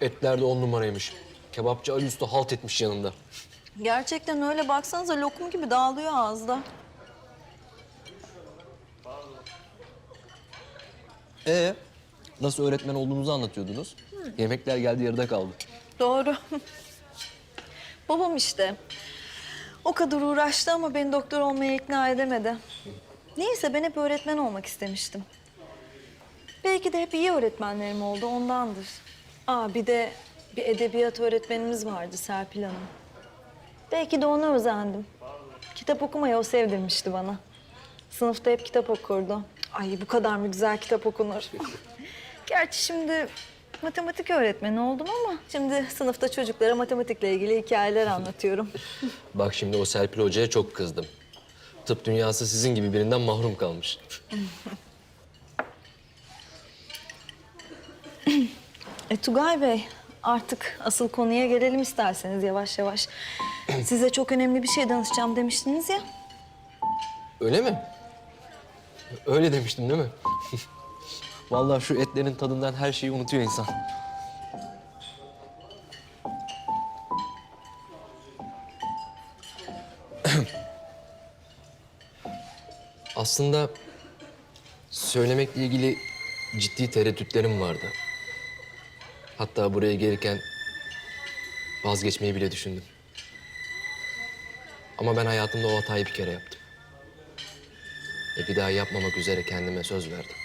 Etler de on numaraymış. Kebapçı Ali Usta halt etmiş yanında. Gerçekten öyle baksanıza lokum gibi dağılıyor ağızda. Ee, nasıl öğretmen olduğunuzu anlatıyordunuz. Yemekler geldi yarıda kaldı. Doğru. Babam işte. O kadar uğraştı ama beni doktor olmaya ikna edemedi. Neyse ben hep öğretmen olmak istemiştim. Belki de hep iyi öğretmenlerim oldu ondandır. Aa bir de bir edebiyat öğretmenimiz vardı Serpil Hanım. Belki de ona özendim. Kitap okumayı o sevdirmişti bana. Sınıfta hep kitap okurdu. Ay bu kadar mı güzel kitap okunur. Gerçi şimdi matematik öğretmeni oldum ama şimdi sınıfta çocuklara matematikle ilgili hikayeler anlatıyorum. Bak şimdi o Serpil Hoca'ya çok kızdım. Tıp dünyası sizin gibi birinden mahrum kalmış. E Tugay Bey artık asıl konuya gelelim isterseniz yavaş yavaş. Size çok önemli bir şey danışacağım demiştiniz ya. Öyle mi? Öyle demiştim değil mi? Vallahi şu etlerin tadından her şeyi unutuyor insan. Aslında söylemekle ilgili ciddi tereddütlerim vardı. Hatta buraya gelirken vazgeçmeyi bile düşündüm. Ama ben hayatımda o hatayı bir kere yaptım. Ve bir daha yapmamak üzere kendime söz verdim.